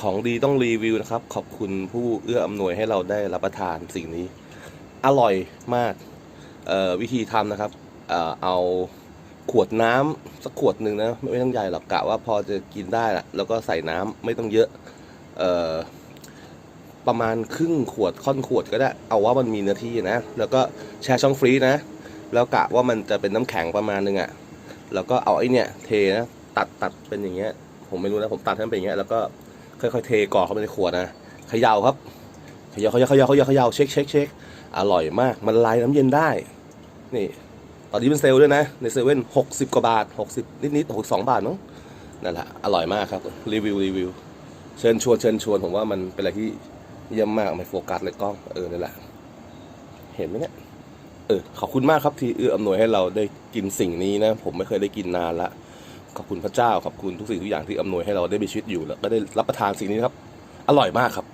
ของดีต้องรีวิวนะครับ ขอบคุณผู้เอื้ออำนวยให้เราได้รับประทานสิ่งนี้ อร่อยมากวิธีทำนะครับเอ่อเอาขวดน้ำสักขวดหนึ่งนะไม่ต้องใหญ่หรอกกะว่าพอจะกินได้ละแล้วก็ใส่น้ำไม่ต้องเยอะเออประมาณครึ่งขวดค่อนขวดก็ได้ เอาว่ามันมีเนื้อที่นะ แล้วก็แช่ช่องฟรีนะ แล้วกะว่ามันจะเป็นน้ำแข็งประมาณนึงอะ่ะ แล้วก็เอาไอ้เนี่ยเทนะ ตัดตัดเป็นอย่างเงี้ย ผมไม่รู้นะ ผมตัดให้เป็นอย่างเงี้ย แล้วก็ ค่อยๆเทกรอกเข้าไปในขวดนะเขย่าครับเขย่าเขย่าเขย่าเขย่าเขย่าเช็คเช็คเช็คอร่อยมาก มันละลายน้ำเย็นได้ นี่ ตอนนี้เป็นเซลล์ด้วยนะ ในเซเว่นหกสิบกว่าบาทหกสิบนิดๆหกสองบาทมั้งนั่นแหละอร่อยมากครับ รีวิวรีวิว เชิญชวนเชิญชวนผมว่ามันเป็นอะไรที่เยี่ยมมากไม่โฟกัสเลยกล้องเออนั่นแหละ เห็นไหมเนี่ยเออขอบคุณมากครับที่เอื้ออำนวยให้เราได้กินสิ่งนี้นะ ผมไม่เคยได้กินนานละ ขอบคุณพระเจ้าขอบคุณทุกสิ่งทุกอย่างที่อำนวยให้เราได้มีชีวิตอยู่แล้วก็ได้รับประทานสิ่งนี้นะครับ อร่อยมากครับ